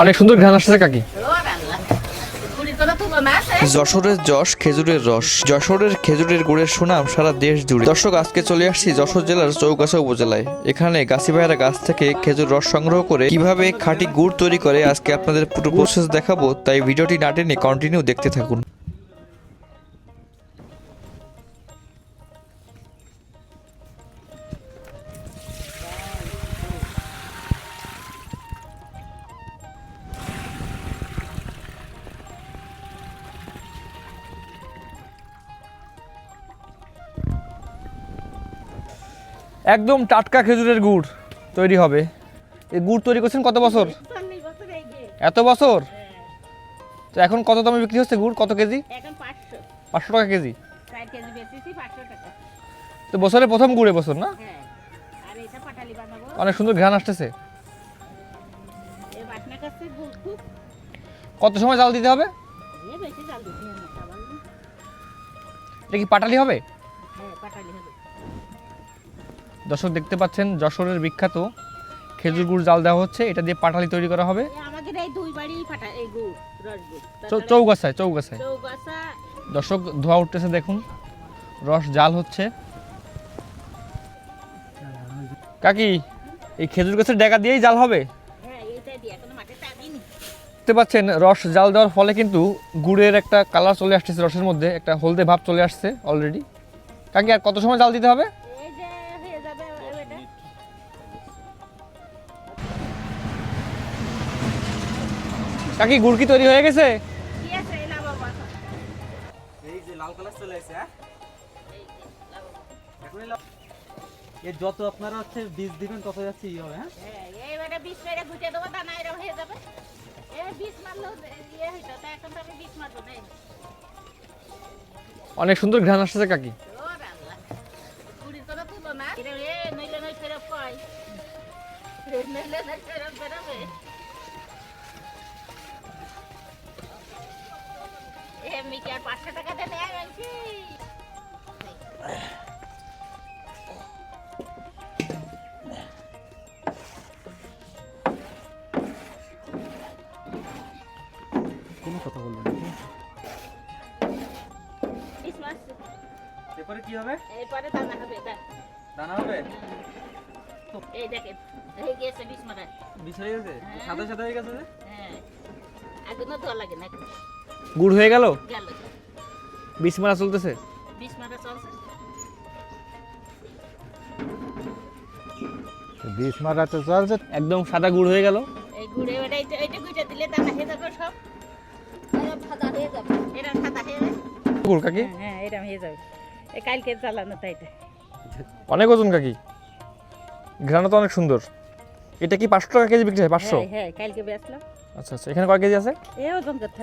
অনেক সুন্দর ঘ্রাণ আসছে কাকি। যশোরের যশ খেজুরের রস। যশোরের খেজুরের গুড়ের সুনাম সারা দেশ জুড়ে। দর্শক, আজকে চলে আসছি যশোর জেলার চৌগাছা উপজেলায়। এখানে গাছি ভাইয়েরা গাছ থেকে খেজুর রস সংগ্রহ করে কীভাবে খাঁটি গুড় তৈরি করে, আজকে আপনাদের পুরো প্রসেস দেখাবো। তাই ভিডিওটি না টেনে কন্টিনিউ দেখতে থাকুন। একদম টাটকা খেজুরের গুড় তৈরি হবে। এই গুড় তৈরি করছেন কত বছর? এত বছর? তো এখন কত দামে বিক্রি হচ্ছে গুড়? কত কেজি? পাঁচশো টাকা কেজি। তো বছরের প্রথম গুড় বছর না? অনেক সুন্দর ঘ্রাণ আসতেছে। কত সময় জাল দিতে হবে। এটা কি পাটালি হবে? হ্যাঁ পাটালি হবে। দর্শক দেখতে পাচ্ছেন যশোরের বিখ্যাত খেজুর গুড় জাল দেওয়া হচ্ছে। এটা দিয়ে পাটালি তৈরি করা হবে। আমাদের এই দুই বাড়ি পাটা এই গুড় চৌ- চৌগাছায় চৌগাছায়। দর্শক ধোয়া উঠতেছে দেখুন। রস জাল হচ্ছে। কাকি এই খেজুর গাছের ডেকা দিয়েই জাল হবে? হ্যাঁ দেখতে পাচ্ছেন রস জাল দেওয়ার ফলে কিন্তু গুড়ের একটা কালার চলে আসতেছে রসের মধ্যে একটা হলদে ভাব চলে আসছে অলরেডি কাকি আর কত সময় জাল দিতে হবে? কাকি গুড় কি তৈরি হয়ে গেছে? হ্যাঁ? এর যত আপনারা হচ্ছে বীজ দিবেন তত যাচ্ছে ই হবে হ্যাঁ? হ্যাঁ মেরে দেবো এরকম হয়ে যাবে। মারলেও ইয়ে হইতো তা এখন তো আমি বিষ মারবো না। অনেক সুন্দর ঘ্রাণ আসছে কাকি। না। এমনি কি আর পাঁচশো টাকা দিয়ে নেয় কোনো কথা বলবেন না এরপরে কি হবে? এরপরে দানা হবে দানা হবে? এই দেখেন হয়ে গিয়েছে বিষ মারা বিষ হয়ে গেছে? সাদা সাদা হয়ে গেছে হ্যাঁ। আগুনও ধোয়া লাগে না গুড় হয়ে গেল? গেল। বিষ মারা চলতেছে? বিষ মারা চলছে। বিষ মারা তো চলছে। একদম সাদা গুড় হয়ে গেল। এই গুড়ে ওটা এইটা গুঁজে দিলে দানা হয়ে যাবে সব। সাদা হয়ে যাবে। এরম সাদা হয়ে যাবে। গুড় কাকি? হ্যাঁ এরম হয়ে যাবে। এই কালকে চালানো তাই এটা অনেক ওজন কাকি? ঘ্রাণ তো অনেক সুন্দর। এটা কি পাঁচশো টাকা কেজি বিক্রি হয়? পাঁচশো? হ্যাঁ হ্যাঁ কালকে বেচলাম। আচ্ছা আচ্ছা। এখানে কয় কেজি আছে? এ ওজন করতে